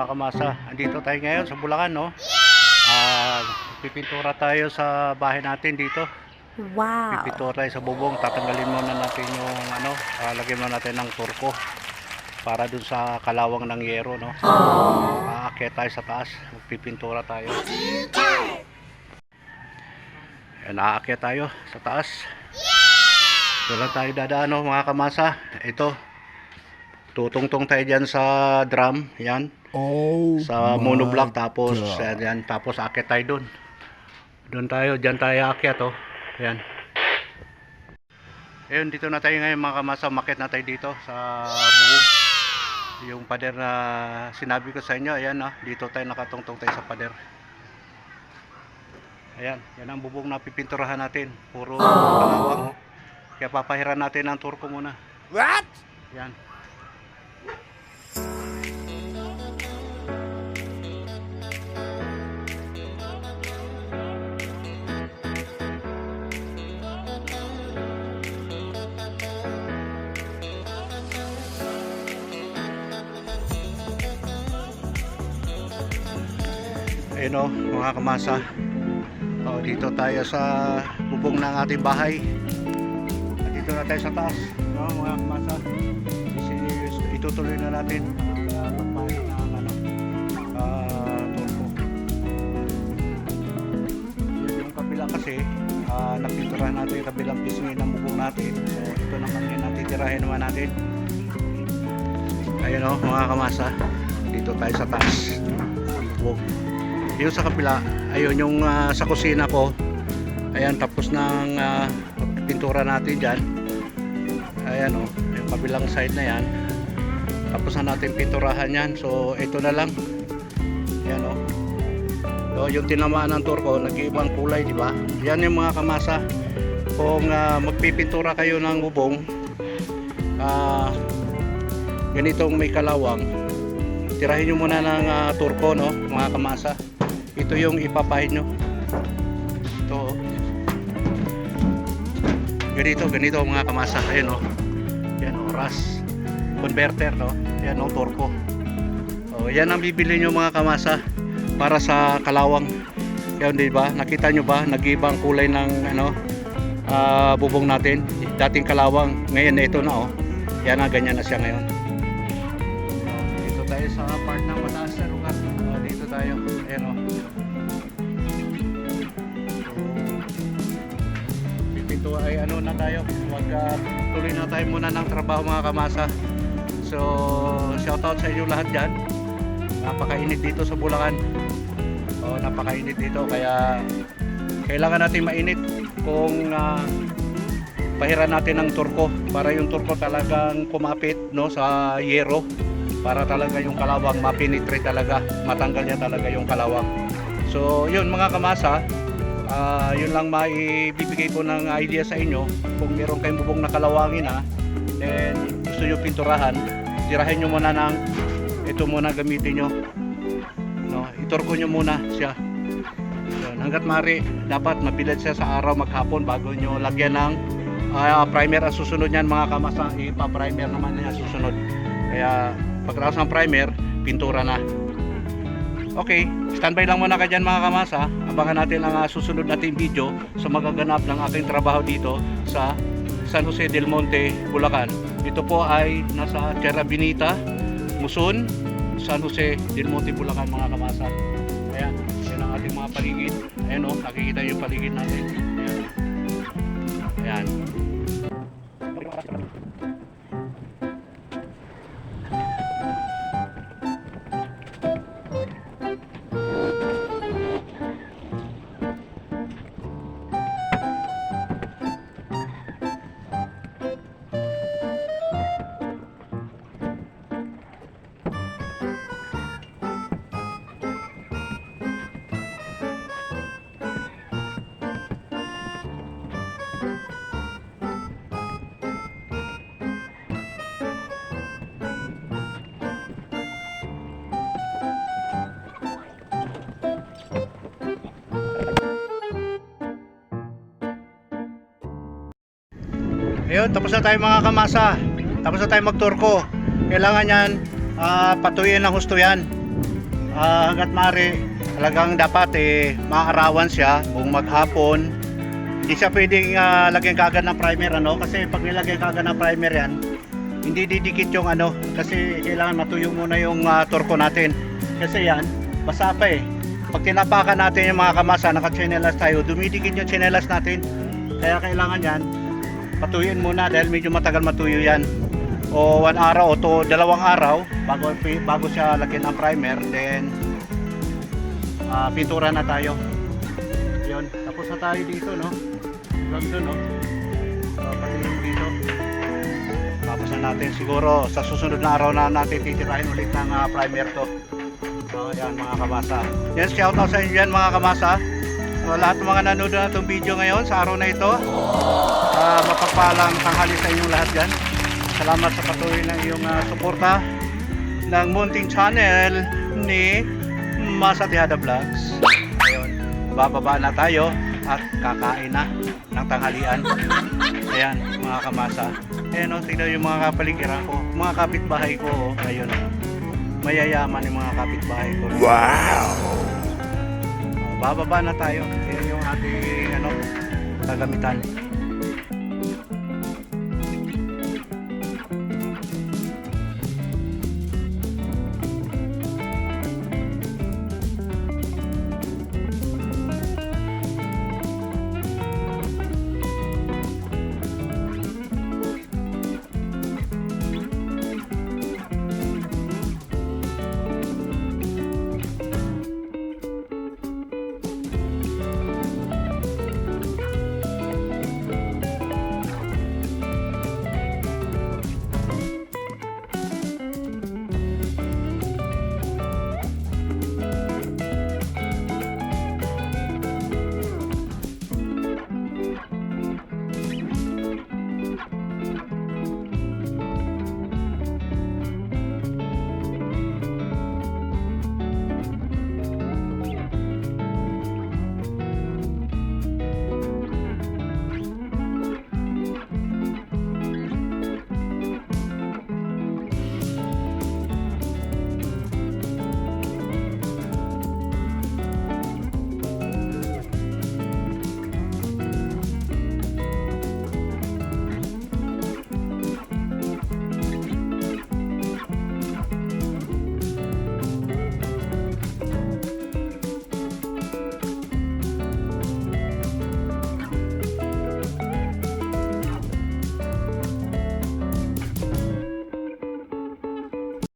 mga kamasa. Andito tayo ngayon sa Bulacan, no? Ah, pipintura tayo sa bahay natin dito. Wow. Pipintura tayo sa bubong. Tatanggalin muna natin yung ano, ah, lagyan muna natin ng turko para dun sa kalawang ng yero, no? Aakyat tayo sa taas. Magpipintura tayo. Aakyat tayo sa taas. Wala tayo dadaan, no, mga kamasa. Ito, tutungtong tayo dyan sa drum. Yan Oh, sa monoblock tapos God. yan, tapos akit tayo doon. Doon tayo, diyan tayo akyat oh. Ayan. Ayun, dito na tayo ngayon mga kamasa, makit na tayo dito sa bubong. Yung pader na sinabi ko sa inyo, ayan ah, dito tayo nakatungtong tayo sa pader. Ayan, yan ang bubong na pipinturahan natin. Puro kalawang. Kaya papahiran natin ang turko muna. What? Yan. Ayun o, mga kamasa. O, dito tayo sa bubong ng ating bahay. At dito na tayo sa taas. No, mga kamasa. Kasi itutuloy na natin ang pagpahit ng ano, ah. Yun yung kabila kasi, uh, napinturahan natin yung kabilang pisngi ng bubong natin. So, ito naman yung natitirahin naman natin. Ayun o, mga kamasa. Dito tayo sa taas. ng bubong. Yung sa kabila, ayun yung ah, sa kusina ko. Ayan, tapos ng ah, pintura natin dyan. Ayan o, yung kabilang side na yan. Tapos na natin pinturahan yan. So, ito na lang. Ayan o. So, yung tinamaan ng turko, nag-iibang kulay, di ba? Yan yung mga kamasa. Kung ah, magpipintura kayo ng bubong, ah, ganitong may kalawang, tirahin nyo muna ng ah, turko, no, mga kamasa. Ito yung ipapahid nyo. Ito, oh. Ganito, ganito mga kamasa. Ayan, oh. Yan, oh, ras. Converter, no. Yan, oh, turko. Oh, yan ang bibili nyo mga kamasa para sa kalawang. Yan, di ba? Nakita nyo ba? Nag-ibang kulay ng, ano, ah, bubong natin. Dating kalawang. Ngayon, ito na, oh. Yan na, ganyan na siya ngayon. Dito tayo sa part ng mataas na lugar. Oh, tayo. Ayan o. Pipinto ay ano na tayo. Wag ah, tuloy na tayo muna ng trabaho mga kamasa. So, shoutout sa inyo lahat dyan. Napakainit dito sa Bulacan. Oh, napakainit dito kaya kailangan natin mainit kung ah, pahiran natin ng turko para yung turko talagang kumapit no sa yero para talaga yung kalawang mapinitrate talaga matanggal niya talaga yung kalawang. So yun mga kamasa ah, yun lang maibibigay ko ng idea sa inyo. Kung meron kayong bubong na kalawangin ha then gusto nyo pinturahan tirahin nyo muna ng ito muna gamitin nyo. No, iturko nyo muna siya. Yun, hanggat mari dapat mabilad siya sa araw maghapon bago nyo lagyan ng ah, primer. Ang susunod niyan mga kamasa ipa-primer naman niya susunod. Kaya pagkatapos ng primer pintura na. Okay standby lang muna ka dyan mga kamasa. Abangan natin ang ah, susunod nating video sa magaganap ng aking trabaho dito sa San Jose del Monte, Bulacan. Ito po ay nasa Tierra Binita Muson San Jose del Monte, Bulacan mga kamasa. Ayan, yan ang ating mga paligid. Ayan o, nakikita yung paligid natin. Ayan. Ayan Ayun, tapos na tayo mga kamasa. Tapos na tayo magturko. Kailangan yan, ah, patuyin ng husto yan. ah, hanggat maaari, talagang dapat eh, maarawan siya buong maghapon. Hindi siya pwedeng ah, lagyan kagad ng primer ano kasi pag nilagyan kagad ng primer yan, hindi didikit yung ano kasi kailangan matuyo muna yung ah, turko natin. Kasi yan, basa pa eh. Pag tinapakan natin yung mga kamasa, naka-chinelas tayo, dumidikit yung chinelas natin. Kaya kailangan yan, patuyin muna dahil medyo matagal matuyo yan. O one araw o to dalawang araw bago bago siya lagyan ng primer, then ah, pintura na tayo. Yun, tapos na tayo dito, no? Hanggang doon, no? So, dito. Tapos na natin siguro sa susunod na araw na natin titirahin ulit ng ah, primer to. So, yan mga kamasa. Yan, shout out sa inyo yan mga kamasa. So, lahat ng mga nanonood na itong video ngayon sa araw na ito. Ah, mapagpalang tanghali sa inyong lahat dyan. Salamat sa patuloy ng iyong ah, suporta ng munting channel ni Masatihada Vlogs. Ayun, bababa na tayo at kakain na ng tanghalian. Ayan, mga kamasa. Ayan o, tignan yung mga kapaligiran ko. Mga kapitbahay ko, oh. ayun. Mayayaman yung mga kapitbahay ko. Wow! Bababa na tayo. Yan yung ating ano, kagamitan.